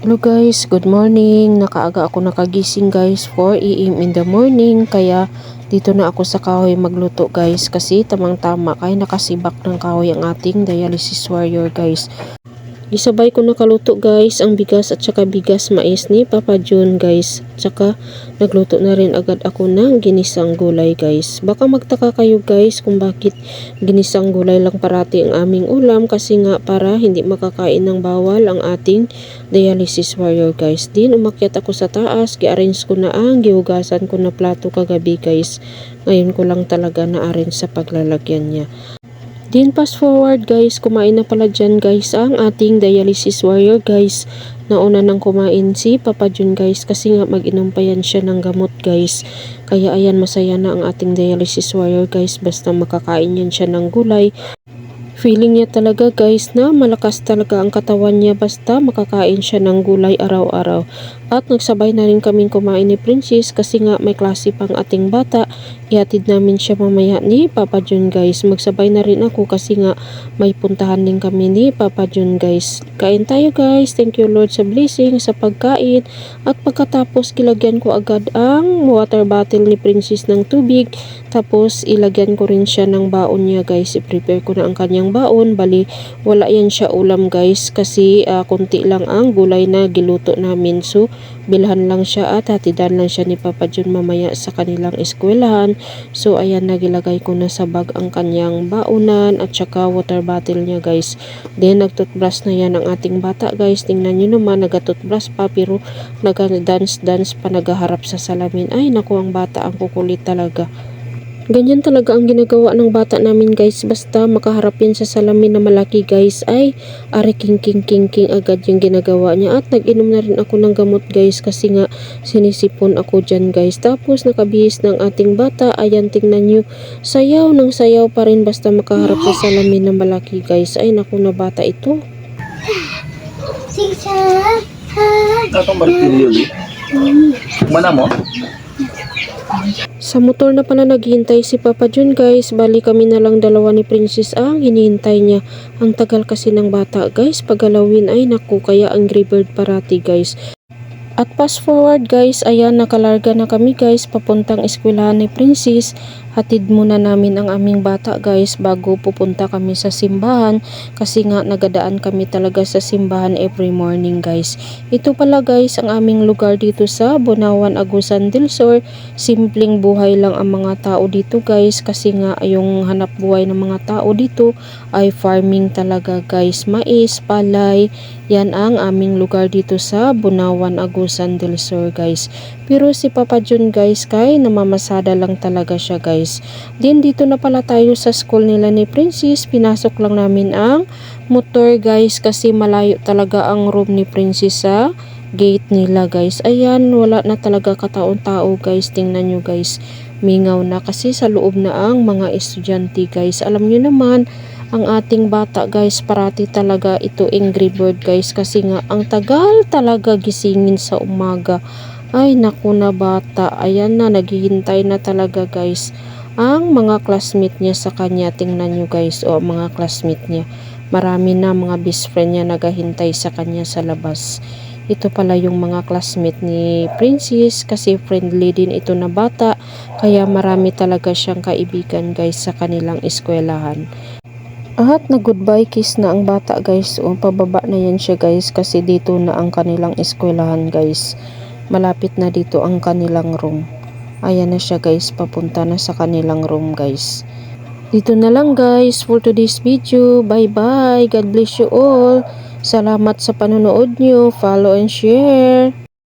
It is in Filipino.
Hello guys, good morning. Nakaaga ako nakagising guys, 4 a.m. in the morning. Kaya dito na ako sa kahoy magluto guys kasi tamang tama kaya nakasibak ng kahoy ang ating dialysis warrior guys. Isabay ko nakaluto guys ang bigas at saka bigas mais ni Papa John guys. Tsaka nagluto na rin agad ako ng ginisang gulay guys. Baka magtaka kayo guys kung bakit ginisang gulay lang parati ang aming ulam kasi nga para hindi makakain ng bawal ang ating dialysis warrior guys. Din umakyat ako sa taas, gi-arrange ko na ang gihugasan ko na plato kagabi guys. Ngayon ko lang talaga na-arrange sa paglalagyan niya. Din fast forward guys, kumain na pala dyan guys ang ating dialysis warrior guys. Nauna nang kumain si Papa Jun guys kasi nga mag-inom pa yan siya ng gamot guys. Kaya ayan masaya na ang ating dialysis warrior guys basta makakain yan siya ng gulay. Feeling niya talaga guys na malakas talaga ang katawan niya basta makakain siya ng gulay araw-araw. At nagsabay na rin kaming kumain ni Princess kasi nga may klase pang ating bata. Ihatid namin siya mamaya ni Papa John guys. Magsabay na rin ako kasi nga may puntahan din kami ni Papa John guys. Kain tayo guys. Thank you Lord sa blessing, sa pagkain. At pagkatapos kilagyan ko agad ang water bottle ni Princess ng tubig. Tapos ilagyan ko rin siya ng baon niya guys. I-prepare ko na ang kanyang baon. Bali wala yan siya ulam guys kasi uh, konti lang ang gulay na giluto namin. So bilhan lang siya at hatidan lang siya ni Papa John mamaya sa kanilang eskwelahan. So ayan nagilagay ko na sa bag ang kanyang baonan at saka water bottle niya guys. Then nagtutbrush na yan ang ating bata guys. Tingnan nyo naman nagatutbrush pa pero nag-dance dance pa nagaharap sa salamin. Ay naku ang bata ang kukulit talaga. Ganyan talaga ang ginagawa ng bata namin guys. Basta makaharap yan sa salamin na malaki guys ay are king king king king agad yung ginagawa niya. At nag-inom na rin ako ng gamot guys kasi nga sinisipon ako dyan guys. Tapos nakabihis ng ating bata. Ayan tingnan nyo. Sayaw ng sayaw pa rin basta makaharap sa salamin na malaki guys. Ay naku na bata ito. Atong martilyo di. Mana mo? Sa motor na pala naghihintay si Papa Jun guys. Bali kami na lang dalawa ni Princess ang hinihintay niya. Ang tagal kasi ng bata guys. Pagalawin ay naku kaya Angry Bird parati guys. At fast forward guys, ayan nakalarga na kami guys papuntang eskwelahan ni Princess. Hatid muna namin ang aming bata guys bago pupunta kami sa simbahan kasi nga nagadaan kami talaga sa simbahan every morning guys. Ito pala guys ang aming lugar dito sa Bonawan, Agusan del Sur. Simpleng buhay lang ang mga tao dito guys kasi nga yung hanap buhay ng mga tao dito ay farming talaga guys. Mais, palay, yan ang aming lugar dito sa Bunawan, Agusan del Sur guys. Pero si Papa Jun guys kay namamasada lang talaga siya guys. Then dito na pala tayo sa school nila ni Princess. Pinasok lang namin ang motor guys kasi malayo talaga ang room ni Princess sa gate nila guys. Ayan wala na talaga kataon-tao guys. Tingnan nyo guys. Mingaw na kasi sa loob na ang mga estudyante guys. Alam nyo naman ang ating bata guys parati talaga ito angry bird guys kasi nga ang tagal talaga gisingin sa umaga ay naku na bata. Ayan na naghihintay na talaga guys. Ang mga classmate niya sa kanya tingnan nyo guys. O mga classmate niya. Marami na mga best friend niya naghahintay sa kanya sa labas. Ito pala yung mga classmate ni Princess kasi friendly din ito na bata. Kaya marami talaga siyang kaibigan guys sa kanilang eskwelahan. At nag-goodbye kiss na ang bata guys. O pababa na yan siya guys kasi dito na ang kanilang eskwelahan guys. Malapit na dito ang kanilang room. Ayan na siya guys. Papunta na sa kanilang room guys. Dito na lang guys for today's video. Bye bye. God bless you all. Salamat sa panonood nyo. Follow and share.